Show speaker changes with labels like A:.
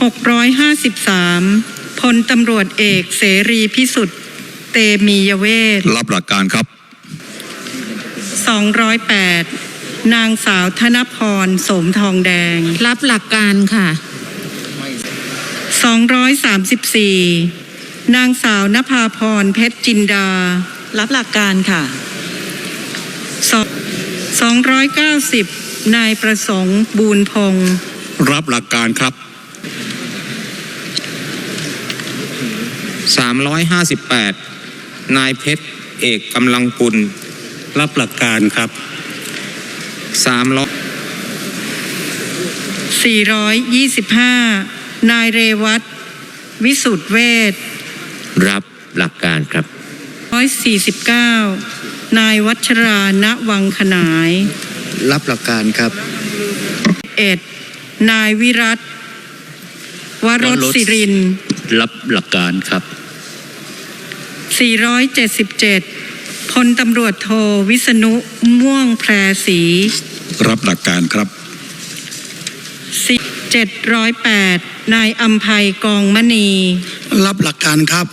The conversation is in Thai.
A: 653พลตำรวจเอกเสรีพิสุทธิ์เตมียเวท
B: รับหลักการครับ
A: 208 นางสาวธนพรโสมทองแดง
C: รับหลักการค่ะ
A: 234 นางสาวนภาพรเพชรจินดา
D: รับหลักการค่ะ
A: 290 นายประสงค์บูรพงศ์
B: รับหลักการครับ
E: 358 นายเพชร เอกกำลังกุล
F: รับหลักการครับ
E: 300
A: 425 นายเรวัตวิสุทธเวช
G: รับหลักการครับ
A: 149 นายวัชราณวังขนาย
H: รับหลักการครับ
A: เอ็ดนายวิรัต วรสสิริน
G: รับหลักการครับ
A: 477พลตำรวจโทวิษณุม่วงแพรศรี
B: รับหลักการครับ
A: 708 นายอัมภัยกองมณี
H: รับหลักการครับ